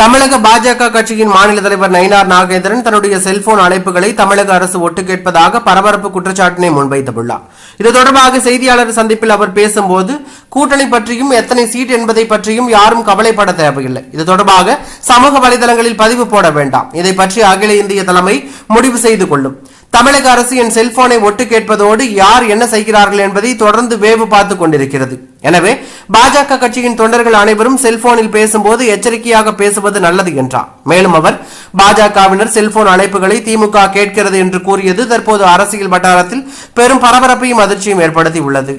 தமிழக பாஜக கட்சியின் மாநில தலைவர் நயினார் நாகேந்திரன் தன்னுடைய செல்போன் அழைப்புகளை தமிழக அரசு ஒட்டு கேட்பதாக பரபரப்பு குற்றச்சாட்டினை முன்வைத்துள்ளார். இது தொடர்பாக செய்தியாளர் சந்திப்பில் அவர் பேசும்போது கூட்டணி பற்றியும் எத்தனை சீட் என்பதை பற்றியும் யாரும் கவலைப்பட தேவையில்லை. இது தொடர்பாக சமூக வலைதளங்களில் பதிவு போட வேண்டாம். இதை பற்றி அகில இந்திய தலைமை முடிவு செய்து கொள்ளும். தமிழக அரசு என் செல்போனை ஒட்டு கேட்பதோடு யார் என்ன செய்கிறார்கள் என்பதை தொடர்ந்து வேவு பார்த்து கொண்டிருக்கிறது. எனவே பாஜக கட்சியின் தொண்டர்கள் அனைவரும் செல்போனில் பேசும்போது எச்சரிக்கையாக பேசுவது நல்லது என்றார். மேலும் அவர் பாஜகவினர் செல்போன் அழைப்புகளை திமுக கேட்கிறது என்று கூறியது தற்போது அரசியல் வட்டாரத்தில் பெரும் பரபரப்பையும் அதிர்ச்சியும் ஏற்படுத்தி உள்ளது